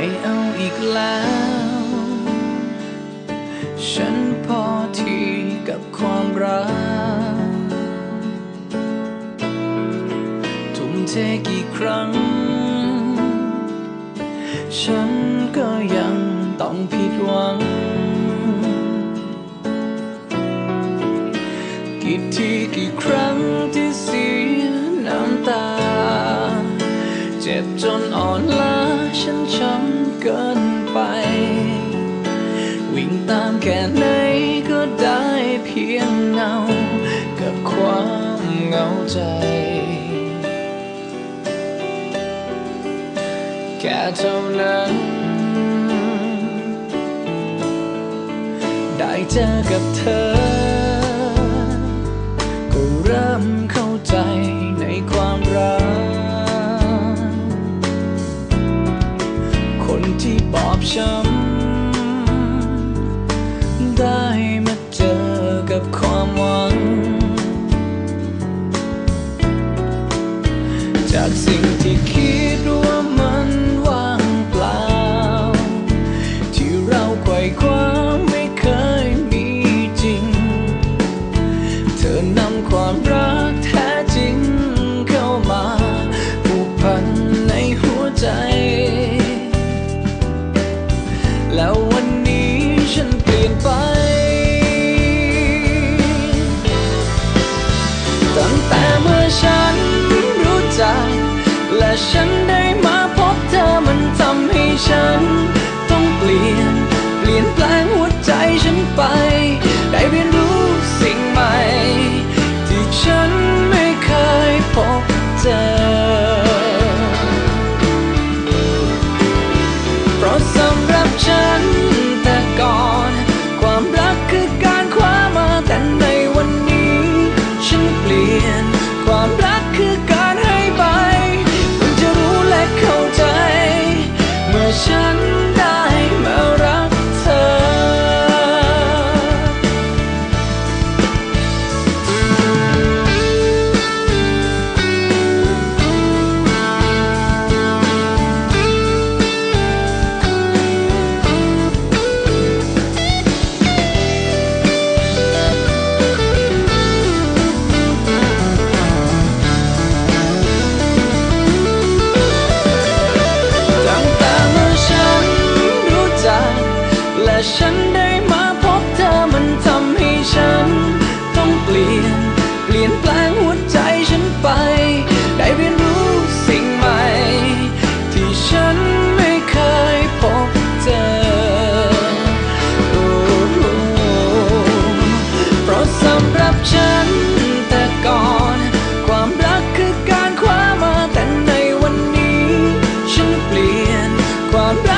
ไปเอาอีกแล้ว ฉันพอที่กับความรัก ทุ่มเทกี่ครั้ง ฉันก็ยังต้องผิดหวัง กี่ทีกี่ครั้งที่เสียน้ำตา เจ็บจนอ่อน ฉันช้ำเกินไป วิ่งตามแค่ไหนก็ได้เพียงเงา กับความเหงาใจ แค่เท่านั้น ได้เจอกับเธอ ช้ำได้มาเจอกับความหวัง จากสิ่งที่คิดว่ามันว่างเปล่า ที่เราไขว่คว้าไม่เคยมีจริง เธอนำความรักแท้จริงเข้ามาผูกพันในหัวใจ ฉันได้มาพบเธอมันทำให้ฉัน ฉันได้มาพบเธอมันทำให้ฉัน ต้องเปลี่ยน เปลี่ยนแปลงหัวใจฉันไป ได้เรียนรู้สิ่งใหม่ ที่ฉันไม่เคยพบเจอเพราะสำหรับฉันแต่ก่อน ความรักคือการคว้ามาแต่ในวันนี้ ฉันเปลี่ยนความรัก